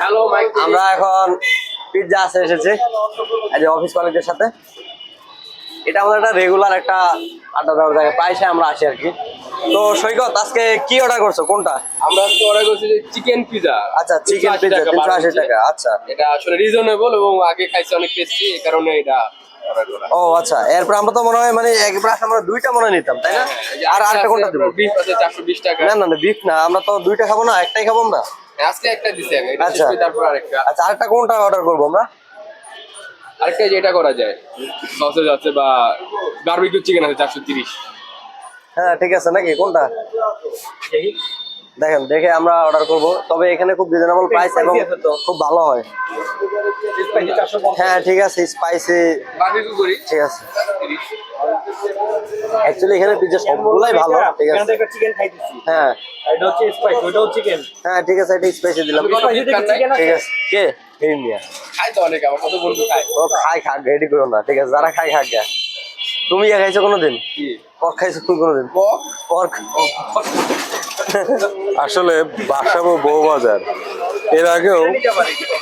Hello mic আমরা এখন pizza আসে এসেছি। এই যে অফিস কলেজের সাথে। এটা আমাদের একটা রেগুলার একটা আড্ডা দেওয়ার জায়গা। প্রায় আমরা আসি আর কি। তো সৈকত আজকে কি অর্ডার করছ? কোনটা? আমরা আজকে অর্ডার করছি যে চিকেন পিজা আচ্ছা চিকেন পিৎজা তিনশো আশি টাকা। আচ্ছা। এটা আসলে রিজনেবল এবং আগে খাইছি অনেক টেস্টি এই কারণে এটা ও আচ্ছা। এরপর আমরা তো মনে হয় মানে একবার আমরা দুইটা মনে নিতাম তাই না? আর আরেকটা কোনটা দেবো? বিফ আছে চারশো বিশ টাকা। না না না বিফ না। আমরা তো দুইটা খাব না একটাই খাব আমরা? আজকে একটা দিছি আগে এটা শেষ আচ্ছা। করে তারপর আরেকটা। আচ্ছা আরেকটা কোনটা অর্ডার করব আমরা? আরেকটা যেটা করা যায় সসেজ আছে বা বারবিকিউ চিকেন আছে চারশো তিরিশ। হ্যাঁ ঠিক আছে নাকি? কোনটা? দেখেন দেখে আমরা অর্ডার করব। তবে এখানে খুব রিজনেবল প্রাইস এবং খুব ভালো হয়। হ্যাঁ ঠিক আছে স্পাইসি বারবিকিউ করি। ঠিক আছে। অ্যাকচুয়ালি এখানে পিৎজা সবগুলাই ভালো ঠিক আছে। চিকেন খাইতেছি হ্যাঁ। এটা হচ্ছে স্পাইস ওটাও চিকেন হ্যাঁ ঠিক আছে এটা স্পাইসি দিলাম। ঠিক আছে? কে? এই মিয়া। খাই তো অনেক আমার কত বন্ধু খায়। ও খাই খাক রেডি করো না ঠিক আছে যারা খাই খাক গা। তুমি ইয়া খাইছো কোনোদিন? কি? পক খাইছো তুমি কোনোদিন? আসলে বাসাবো বউবাজার এর আগেও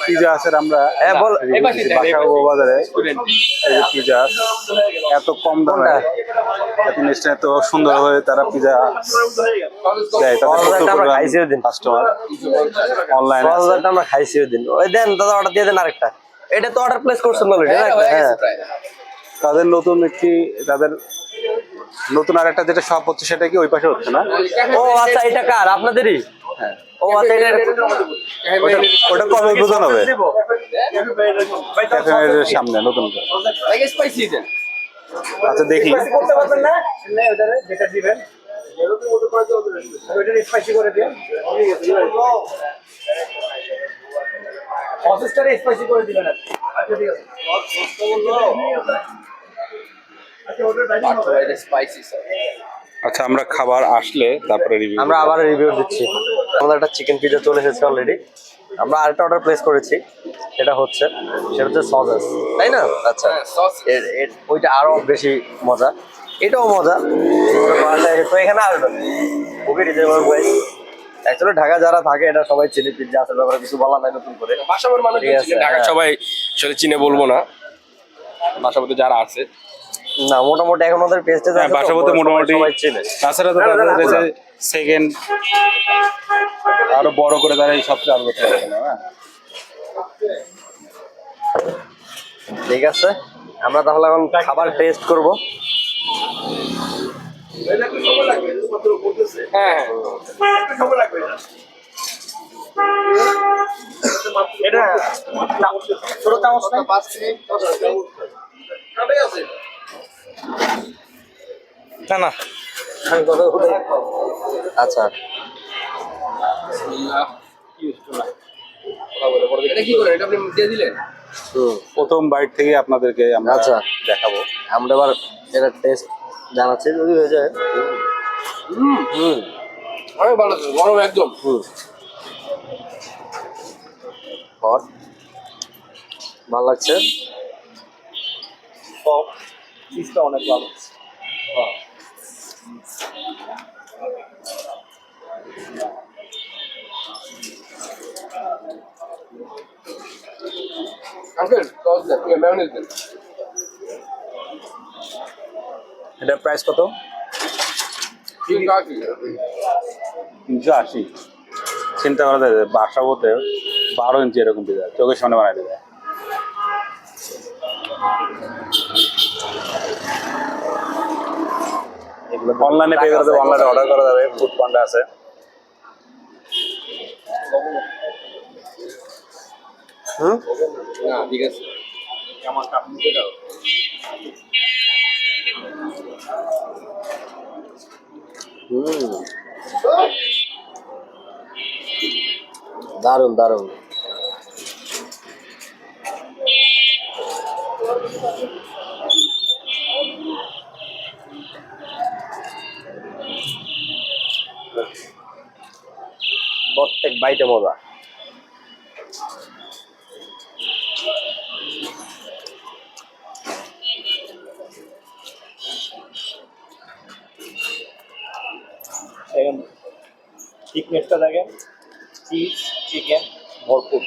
পিজা আছে আমরা হ্যাঁ। এই যে পিজা এত কম দামে এত নিশ্চয় এত সুন্দর হয়ে তারা পিজা দেয়। সহজটা আমরা খাইছি ওই দিন। কাস্টমার অনলাইনে আমরা খাইছি ওই দিন। ওই দেন দাদা অর্ডার দিয়ে দেন আরেকটা। এটা তো অর্ডার প্লেস করছেন অলরেডি হ্যাঁ, হ্যাঁ তাদের নতুন একটি তাদের নতুন আরেকটা যেটা শপ হচ্ছে সেটা কি ওই পাশে হচ্ছে না? ও আচ্ছা এটা কার? আপনাদেরই? হ্যাঁ। ও আচ্ছা ওটা ওটা কবে উদ্বোধন হবে? সামনে নতুন। আচ্ছা দেখি। করতে পারবেন না? না ওটারে যেটা দিবেন। ওইটা স্পাইসি করে দিন। প্রসেসটারে স্পাইসি করে দিবেন। আচ্ছা ঠিক আছে। আচ্ছা ওটার ডাইনিং আচ্ছা, এটা। আচ্ছা আমরা খাবার আসলে তারপরে রিভিউ আমরা আবার রিভিউ দিচ্ছি। আমাদের একটা চিকেন পিজা চলে এসেছে অলরেডি আমরা আরেকটা অর্ডার প্লেস করেছি সেটা হচ্ছে সেটা হচ্ছে সসেস তাই না? আচ্ছা হ্যাঁ, ওইটা আরও বেশি মজা। এটাও মজা। তো এখানে আসবেন। খুবই রিজনেবল প্রাইস অ্যাকচুয়ালি ঢাকা যারা থাকে এটা সবাই চিনি পিজ্জা আছে ব্যাপারে কিছু বলা নাই নতুন করে। বাসাবোর মানুষ ঠিক আছে, ঢাকার হ্যাঁ। সবাই আসলে চিনে বলব না। বাসাবোতে যারা আছে না মোটামুটি এখন ওদের পেস্টে হ্যাঁ বাসাবোতে মোটামুটি সবাই চিনে। তাছাড়া তো তাদের রয়েছে সেকেন্ড আরও বড় করে তারা এই সব চালু করতে না হ্যাঁ? ঠিক আছে আমরা তাহলে এখন খাবার টেস্ট করব। হ্যাঁ এটা ছোট চামচ পাঁচ মিনিট। না না। আচ্ছা। এটা কি করেন এটা দিলেন? হুম প্রথম বাইট থেকে আপনাদেরকে আমরা আচ্ছা। দেখাবো। আমরা এবার এটা টেস্ট জানাচ্ছি যদি হয়ে যায়। হুম। হুম। অনেক ভালো গরম একদম। হুম। ভালো লাগছে? চিজটা অনেক ভালো। আঙ্কেল সস দেন মেয়োনিজ দেন। এটার প্রাইস কত? তিনশো আশি। চিন্তা করা যায় যে বাসাবোতে বারো ইঞ্চি এরকম পিজা চোখের সামনে বানাই দেবে অনলাইনে পে করা যাবে অনলাইনে অর্ডার করা যাবে ফুড পান্ডা আছে। হুম? না ঠিক আছে। হুম। দারুণ দারুণ প্রত্যেক বাইটে মজা। দেখেন থিকনেসটা দেখেন চিজ চিকেন ভরপুর।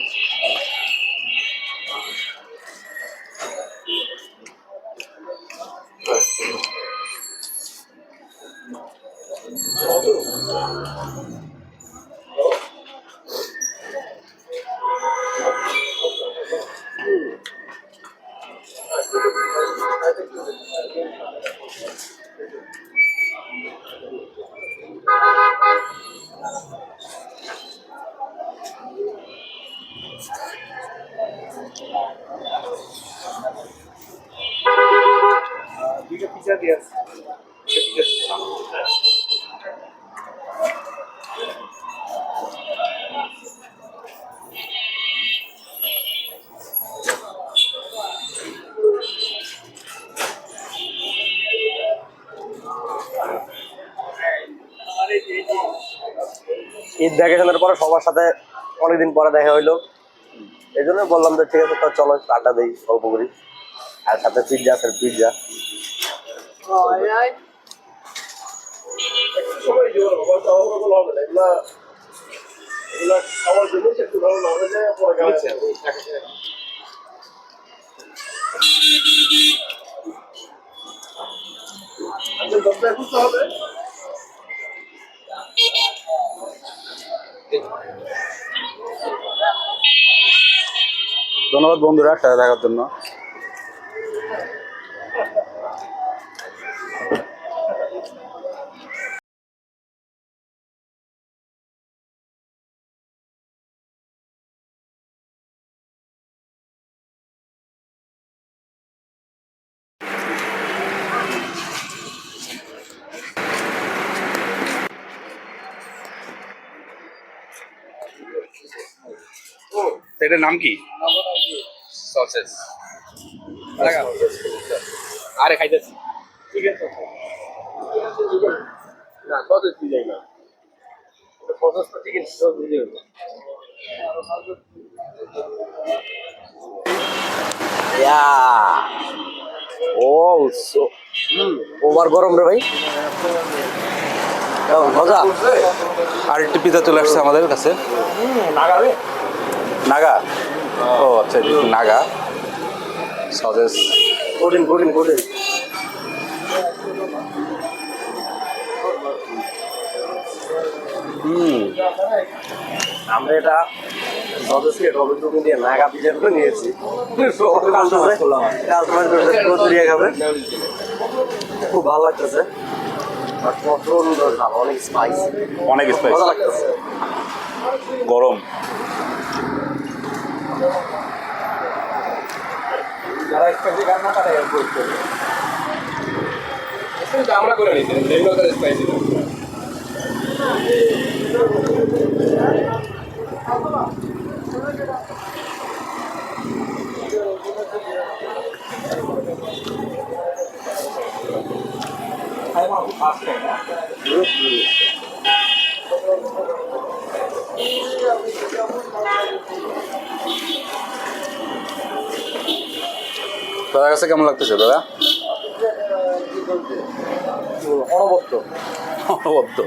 ঈদ ভ্যাকেশনের পরে সবার সাথে অনেকদিন পরে দেখা হইল। এই জন্য বললাম যে ঠিক আছে, তো চলো আড্ডা দিই, গল্প করি। আর সাথে পিৎজা আছে পিৎজা হবে না এগুলা এগুলা খাওয়ার জন্য একটু ভালো না হলে পরে গেছে আচ্ছা দশটায় খুঁজতে হবে ধন্যবাদ বন্ধুরা সাথে দেখার জন্য। এটার নাম কি? সসেস আরে খাইতেছি। ঠিক আছে। না সসেস দিই না। সসেসটা চিকেন সস দিয়ে ও ওভার গরম রে ভাই। মজা। আরেকটি পিজা চলে আসছে আমাদের কাছে। লাগাবে। নাগা? ও আচ্ছা নাগা? সজেস। কঠিন কঠিন কঠিন। হুম। আমরা এটা সদস্যকে দিয়ে নাগা করে নিয়েছি। কাস্টমার খাবে। খুব ভালো লাগতেছে। অনেক স্পাইসি অনেক স্পাইস লাগতেছে। গরম যারা স্পাইসি খান না তারা এর করতে আমরা করে নিচ্ছি রেগুলার স্পাইসি খাই মা খুব ফাস্ট হয় না দাদার কাছে কেমন লাগতেছে দাদা? অনবদ্য। অনবদ্য।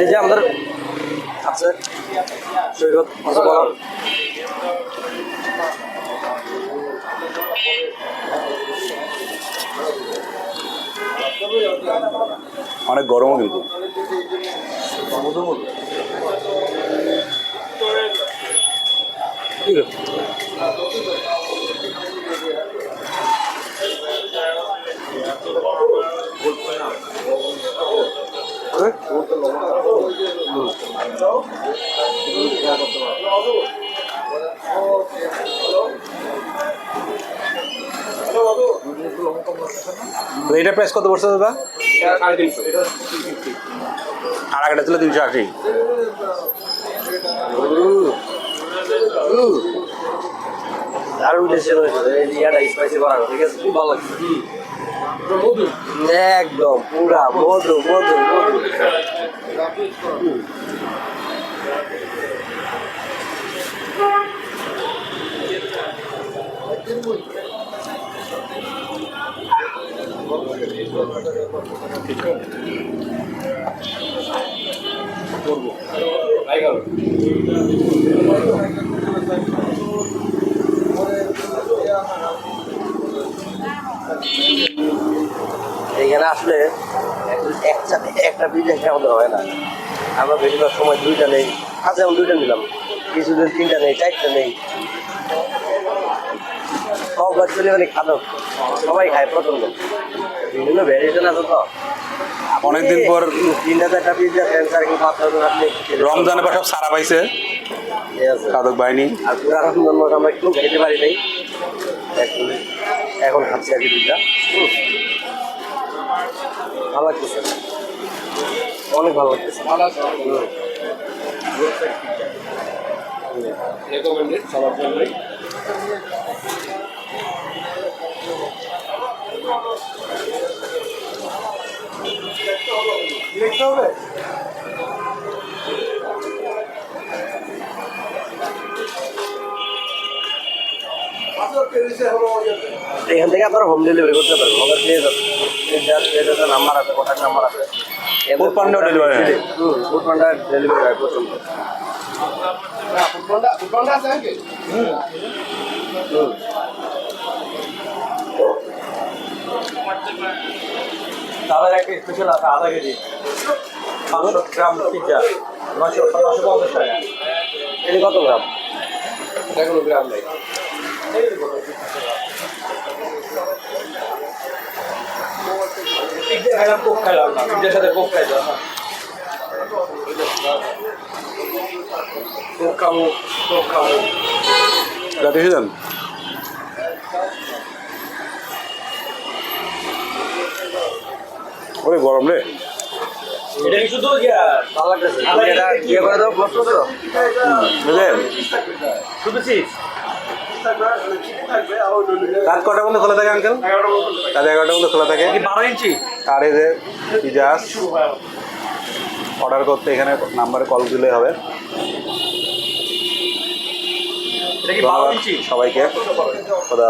এই যে আমাদের আছে সৈকত কিছু অনেক গরমও কিন্তু। তো এইটার প্রাইস কত পড়ছে দাদা? আর আগেটা ছিল তিনশো আশি। দারুণ খুব ভালো লাগছে। একদম, পুরা মধু মধু মধু। এইখানে আসলে একটা একটা খেয়ে আমাদের হয় না। আমরা বেশিরভাগ সময় দুইটা নেই আজ যেমন দুইটা নিলাম। কিছুদিন তিনটা নেই, চারটা নেই। সব অ্যাকচুয়ালি মানে খাদক সবাই খায় প্রচণ্ড বিভিন্ন ভ্যারিয়েশন আছে তো। অনেকদিন পর তিনটা চারটা পিজা ক্যান্সার কি পাঁচটা আপনি রমজানের পর সব সারা পাইছে। কাদক বাহিনী আর পুরা রমজান মাস আমরা একটু খেতে পারি নাই। এখন খাচ্ছি আর কি পিজা ভালো লাগতেছে। অনেক ভালো লাগতেছে। ভালো আছে। রেকমেন্ডেড সবার জন্যই দেখতে হবে? এখান থেকে আপনারা হোম ডেলিভারি করতে পারবেন। আমাদের পেয়ে যাবেন। নাম্বার আছে কন্ট্যাক্ট নাম্বার আছে। Food Panda delivery হয়? ফুড পান্ডা ডেলিভারি হয় প্রচণ্ড ফুটবলটা ফুটবলটা আছে নাকি? তাদের একটা স্পেশাল আছে আধা কেজি পাঁচশো গ্রাম পিজ্জা নয়শো নয়শো পঞ্চাশ টাকা। এটা কত গ্রাম? এটা কোনো গ্রাম নেই। পিজ্জা খাইলাম কোক খাইলাম না। পিজ্জার সাথে কোক খাইলাম কোক খাব কোক খাব। রাতে এসে যান ওরে গরম রে এটা কি শুধু ভালো লাগতেছে তুমি এটা ইয়ে করে দাও ক্লোজ করে দাও বুঝলেন? গরম চিপস রাত কটার মধ্যে খোলা থাকে আঙ্কেল রাত এগারোটার মধ্যে খোলা থাকে। বারো ইঞ্চি? আর এই যে পিজাস অর্ডার করতে এখানে নাম্বারে কল দিলে হবে। কি বারো ইঞ্চি? সবাইকে। খোদা